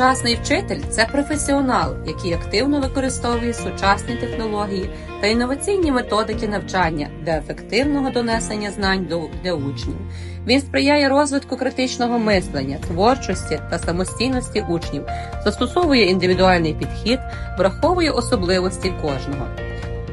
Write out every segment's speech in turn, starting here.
Сучасний вчитель це професіонал, який активно використовує сучасні технології та інноваційні методики навчання для ефективного донесення знань для учнів. Він сприяє розвитку критичного мислення, творчості та самостійності учнів, застосовує індивідуальний підхід, враховує особливості кожного.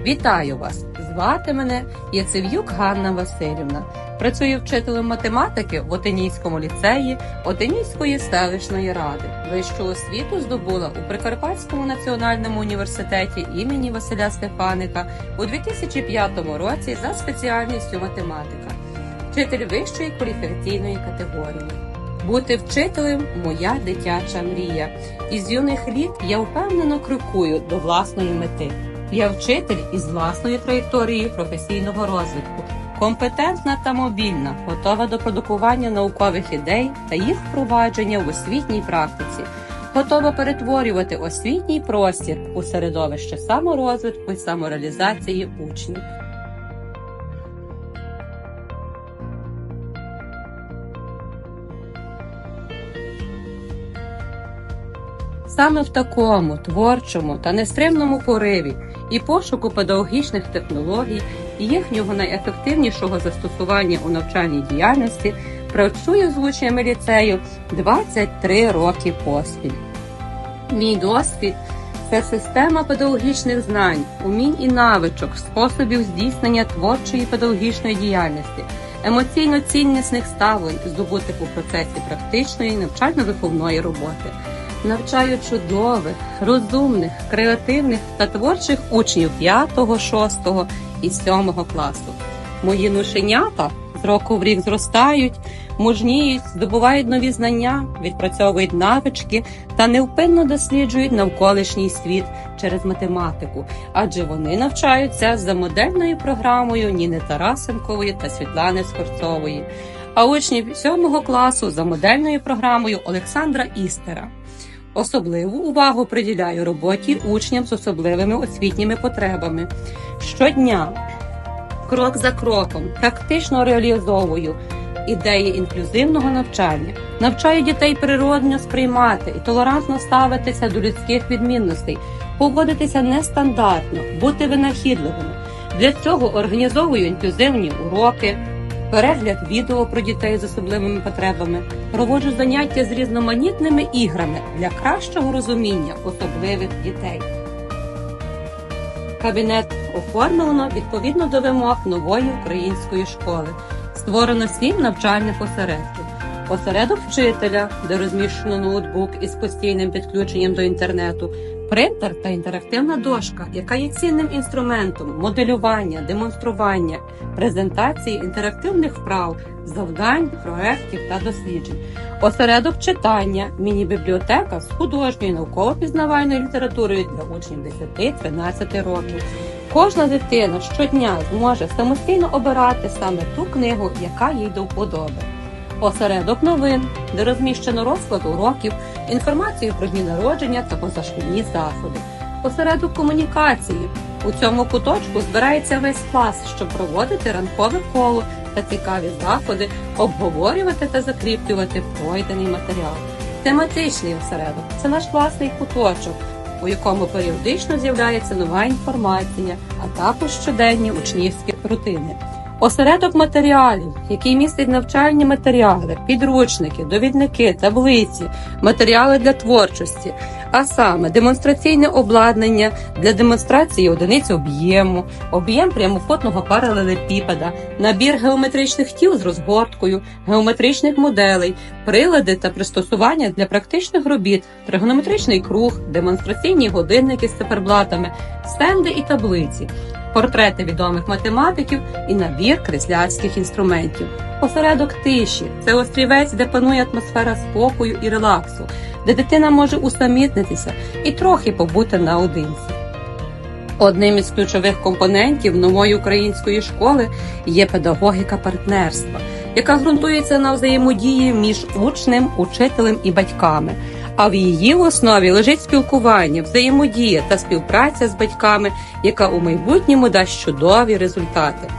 Вітаю вас! Звати мене Яцев'юк Ганна Васильівна. Працюю вчителем математики в Отинійському ліцеї Отинійської селищної ради. Вищу освіту здобула у Прикарпатському національному університеті імені Василя Стефаника у 2005 році за спеціальністю математика, вчитель вищої кваліфікаційної категорії. Бути вчителем моя дитяча мрія. Із юних літ я впевнено крокую до власної мети. Я вчитель із власною траєкторією професійного розвитку, компетентна та мобільна, готова до продукування наукових ідей та їх впровадження в освітній практиці, готова перетворювати освітній простір у середовище саморозвитку і самореалізації учнів. Саме в такому творчому та нестримному пориві і пошуку педагогічних технологій і їхнього найефективнішого застосування у навчальній діяльності працюю з учнями ліцею 23 роки поспіль. Мій досвід це система педагогічних знань, умінь і навичок, способів здійснення творчої педагогічної діяльності, емоційно ціннісних ставлень, здобутих у процесі практичної навчально-виховної роботи. Навчаю чудових, розумних, креативних та творчих учнів 5, 6 і 7 класу. Мої нушенята з року в рік зростають, мужніють, здобувають нові знання, відпрацьовують навички та невпинно досліджують навколишній світ через математику, адже вони навчаються за модельною програмою Ніни Тарасенкової та Світлани Скорцової, а учні 7 класу за модельною програмою Олександра Істера. Особливу увагу приділяю роботі учням з особливими освітніми потребами. Щодня, крок за кроком, практично реалізовую ідеї інклюзивного навчання, навчаю дітей природно сприймати і толерантно ставитися до людських відмінностей, поводитися нестандартно, бути винахідливими. Для цього організовую інклюзивні уроки перегляд відео про дітей з особливими потребами, проводжу заняття з різноманітними іграми для кращого розуміння особливих дітей. Кабінет оформлено відповідно до вимог нової української школи. Створено сім навчальних осередків. Осередок вчителя, де розміщено ноутбук із постійним підключенням до інтернету, принтер та інтерактивна дошка, яка є цінним інструментом моделювання, демонстрування, презентації інтерактивних вправ, завдань, проєктів та досліджень. Осередок читання, міні-бібліотека з художньою науково-пізнавальною літературою для учнів 10-13 років. Кожна дитина щодня зможе самостійно обирати саме ту книгу, яка їй до вподоби. Осередок новин, де розміщено розклад уроків, інформацію про дні народження та позашкільні заходи. Осередок комунікації. У цьому куточку збирається весь клас, щоб проводити ранкове коло та цікаві заходи, обговорювати та закріплювати пройдений матеріал. Тематичний осередок це наш власний куточок, у якому періодично з'являється нова інформація, а також щоденні учнівські рутини. Осередок матеріалів, який містить навчальні матеріали, підручники, довідники, таблиці, матеріали для творчості, а саме демонстраційне обладнання для демонстрації одиниць об'єму, об'єм прямокутного паралелепіпеда, набір геометричних тіл з розгорткою, геометричних моделей, прилади та пристосування для практичних робіт, тригонометричний круг, демонстраційні годинники з циферблатами, стенди і таблиці портрети відомих математиків і набір кресляцьких інструментів. Осередок тиші це острівець, де панує атмосфера спокою і релаксу, де дитина може усамітнитися і трохи побути наодинці. Одним із ключових компонентів нової української школи є педагогіка партнерства, яка ґрунтується на взаємодії між учнем, учителем і батьками. А в її основі лежить спілкування, взаємодія та співпраця з батьками, яка у майбутньому дасть чудові результати.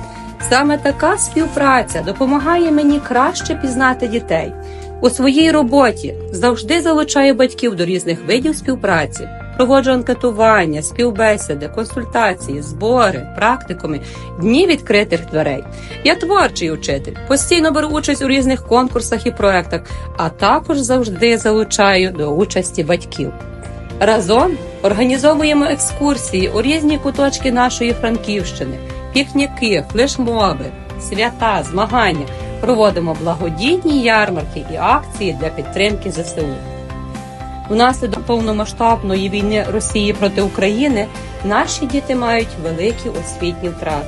Саме така співпраця допомагає мені краще пізнати дітей, У своїй роботі завжди залучаю батьків до різних видів співпраці. Проводжу анкетування, співбесіди, консультації, збори, практикуми, дні відкритих дверей. Я творчий учитель, постійно беру участь у різних конкурсах і проектах, а також завжди залучаю до участі батьків. Разом організовуємо екскурсії у різні куточки нашої Франківщини, пікніки, флешмоби, свята, змагання. Проводимо благодійні ярмарки і акції для підтримки ЗСУ. Внаслідок повномасштабної війни Росії проти України наші діти мають великі освітні втрати.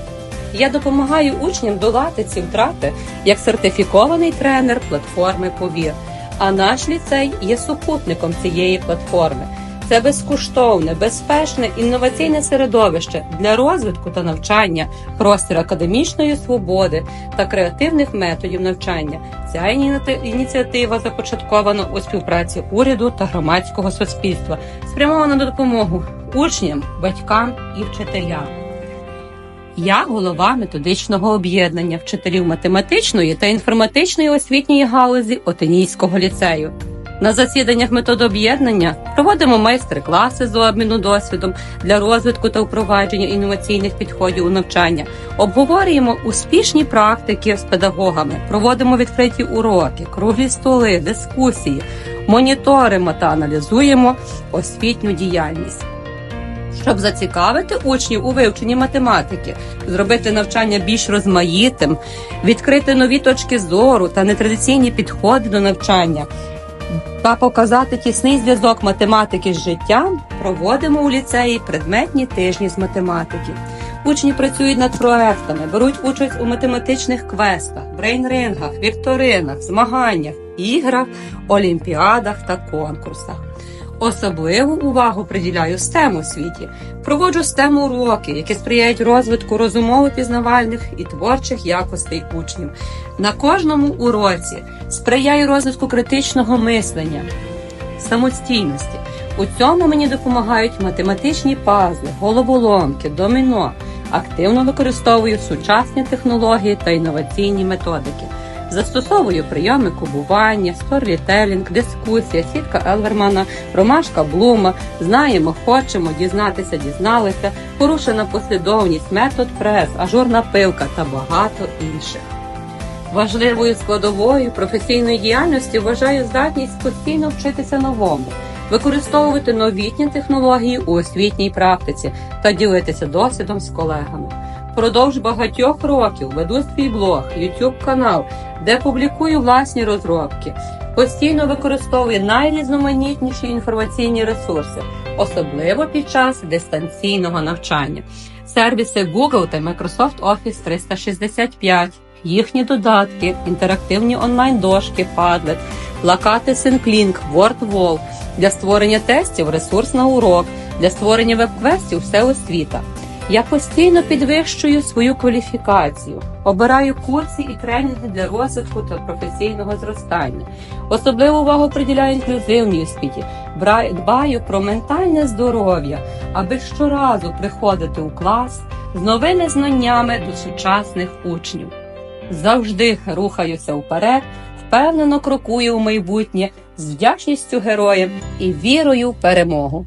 Я допомагаю учням долати ці втрати як сертифікований тренер платформи Повір. А наш ліцей є супутником цієї платформи. Це безкоштовне, безпечне інноваційне середовище для розвитку та навчання, простір академічної свободи та креативних методів навчання. Ця ініціатива започаткована у співпраці уряду та громадського суспільства, спрямована на допомогу учням, батькам і вчителям. Я голова методичного об'єднання вчителів математичної та інформатичної освітньої галузі Отинійського ліцею. На засіданнях методооб'єднання проводимо майстер-класи з обміну досвідом для розвитку та впровадження інноваційних підходів у навчання. Обговорюємо успішні практики з педагогами, проводимо відкриті уроки, круглі столи, дискусії, моніторимо та аналізуємо освітню діяльність. Щоб зацікавити учнів у вивченні математики, зробити навчання більш розмаїтим, відкрити нові точки зору та нетрадиційні підходи до навчання та показати тісний зв'язок математики з життям, проводимо у ліцеї предметні тижні з математики. Учні працюють над проектами, беруть участь у математичних квестах, брейнрингах, вікторинах, змаганнях, іграх, олімпіадах та конкурсах. Особливу увагу приділяю STEM у світі. Проводжу STEM уроки, які сприяють розвитку розумово-пізнавальних і творчих якостей учнів. На кожному уроці сприяю розвитку критичного мислення, самостійності. У цьому мені допомагають математичні пазли, головоломки, доміно. Активно використовую сучасні технології та інноваційні методики. Застосовую прийоми кубування, сторітелінг, дискусія, сітка Елвермана, ромашка Блума, знаємо, хочемо, дізнатися, дізналися, порушена послідовність, метод прес, ажурна пилка та багато інших. Важливою складовою професійної діяльності вважаю здатність постійно вчитися новому, використовувати новітні технології у освітній практиці та ділитися досвідом з колегами. Впродовж багатьох років веду свій блог, YouTube канал, де публікую власні розробки. Постійно використовую найрізноманітніші інформаційні ресурси, особливо під час дистанційного навчання. Сервіси Google та Microsoft Office 365, їхні додатки, інтерактивні онлайн-дошки, Padlet, плакати SyncLink, WordWall, для створення тестів ресурс на урок, для створення веб-квестів все освіта. Я постійно підвищую свою кваліфікацію, обираю курси і тренінги для розвитку та професійного зростання. Особливу увагу приділяю інклюзивній освіті, дбаю про ментальне здоров'я, аби щоразу приходити у клас з новими знаннями до сучасних учнів. Завжди рухаюся вперед, впевнено крокую у майбутнє з вдячністю героям і вірою в перемогу.